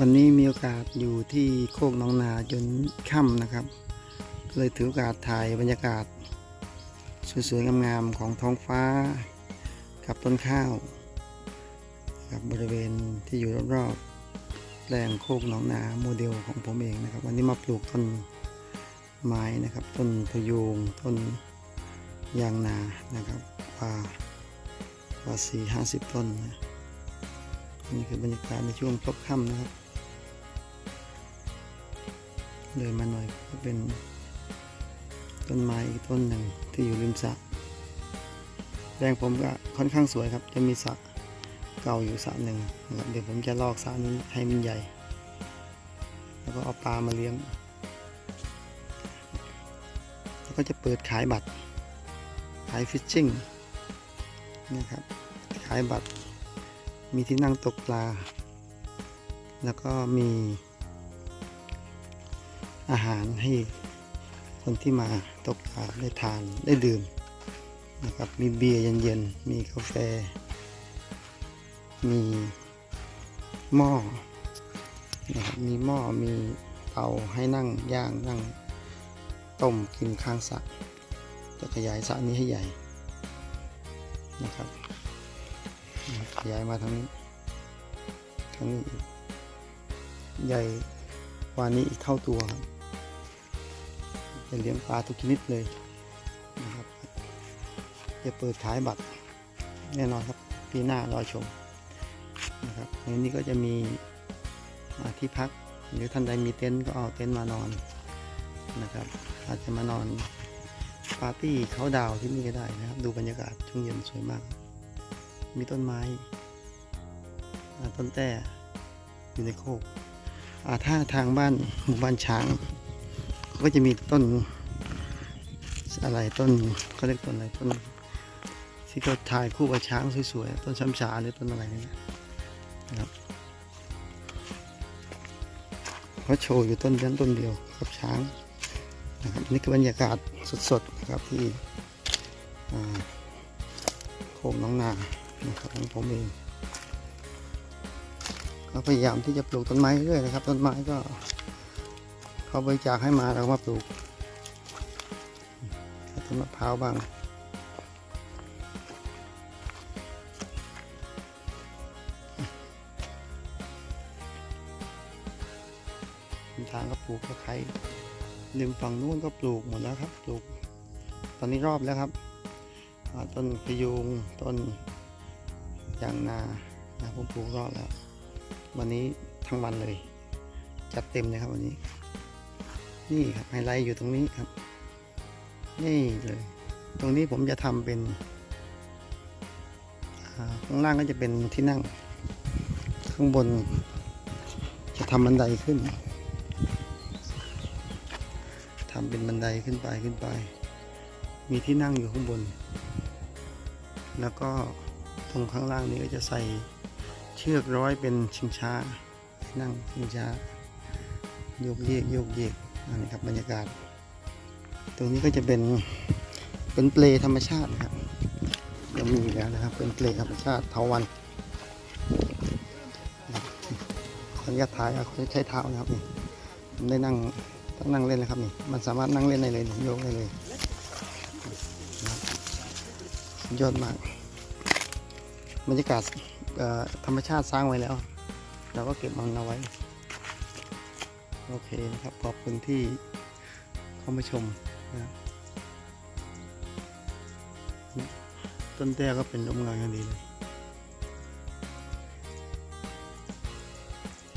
วันนี้มีโอกาสอยู่ที่โคกน้องนาจนค่ำนะครับ เลยถือโอกาสถ่ายบรรยากาศ สวยๆงามๆของท้องฟ้า กับต้นข้าวกับบริเวณที่อยู่รอบๆแปลงโคกหนองนาโมเดลของผมเองนะครับ วันนี้มาปลูกต้นไม้นะครับ ต้นพยูงต้นยางนานะครับว่าว่าสี่ห้าสิบต้นนะนี่คือบรรยากาศในช่วงพบค่ำนะครับ เลยมาหน่อยก็เป็นต้นไม้อีกต้นหนึ่งที่อยู่ริมสระแปลงผมก็ค่อนข้างสวยครับ จะมีสระเก่าอยู่สระหนึ่งนะครับเดี๋ยวผมจะลอกสระนี้ให้มันใหญ่ แล้วก็เอาปลามาเลี้ยง แล้วก็จะเปิดขายบัตร ขายฟิชชิ่งนะครับ ขายบัตร มีที่นั่งตกปลา แล้วก็มี อาหารให้คนที่มาตกปลาได้ทานได้ดื่มนะครับมีเบียร์เย็นๆ มีกาแฟ มีหม้อนะครับมีหม้อมีเตาให้นั่งย่างนั่งต้มกินข้างสระจะขยายสระนี้ให้ใหญ่นะครับขยายมาทางนี้ทางนี้ใหญ่กว่านี้อีกเท่าตัวครับ จะเลี้ยงปลาทุกชนิดเลยนะครับจะเปิดขายบัตรแน่นอนครับปีหน้ารอชมนะครับในนี้ก็จะมีอ่าที่พัก หรือท่านใดมีเต็นท์ก็เอาเต็นท์มานอนนะครับ อาจจะมานอนปาร์ตี้เขาดาวที่นี่ก็ได้นะครับ ดูบรรยากาศช่วงเย็นสวยมาก มีต้นไม้ต้นแต้อยู่ในโคกถ้าทางบ้านหมู่บ้านช้าง ก็จะมีต้นอะไรต้นเขาเรียกต้นอะไรต้นที่เขาถ่ายคู่กับช้างสวยๆต้นช้ำชาหรือต้นอะไรนี่นะครับเขาโชว์อยู่ต้นนั้นต้นเดียวกับช้างนะครับนี่คือบรรยากาศสดๆนะครับที่โคกหน้องนานะครับของผมเองก็พยายามที่จะปลูกต้นไม้เรื่อยนะครับ ต้นไม้ก็ เขาบริจาคให้มาเราก็มาปลูกต้นมะพร้าวบ้างทางก็ปลูกตะไคร้ริมฝั่งนู้นก็ปลูกหมดแล้วครับ ปลูก ตอนนี้รอบแล้วครับต้นพยุงต้นยางนานะผมปลูกรอบแล้ว วันนี้ทั้งวันเลย จัดเต็มเลยครับวันนี้ นี่ครับไฮไลท์อยู่ตรงนี้ครับ นี่เลย ตรงนี้ผมจะทำเป็นข้างล่างก็จะเป็นที่นั่ง ข้างบน จะทำบันไดขึ้นทำเป็นบันไดขึ้นไปขึ้นไป มีที่นั่งอยู่ข้างบน แล้วก็ตรงข้างล่างนี้ก็จะใส่เชือกร้อยเป็นชิงช้า นั่งชิงช้าโยกเยกโยกเยก อันนี้ครับบรรยากาศ ตรงนี้ก็จะเป็นเป็นเปลธรรมชาตินะครับเรามีแล้วนะครับ เป็นเปลธรรมชาติเทาวันขออนุญาตถ่ายเอาใช้เท้านะครับนี่ผมได้นั่งต้องนั่งเล่นนะครับนี่มันสามารถนั่งเล่นได้เลยนี่โยกได้เลยยอดมากบรรยากาศธรรมชาติสร้างไว้แล้ว เราก็เก็บมันเอาไว้ โอเคนะครับ ขอบคุณที่เข้ามาชมนะครับต้นแต้ก็เป็นร่มเงานกันดีเลย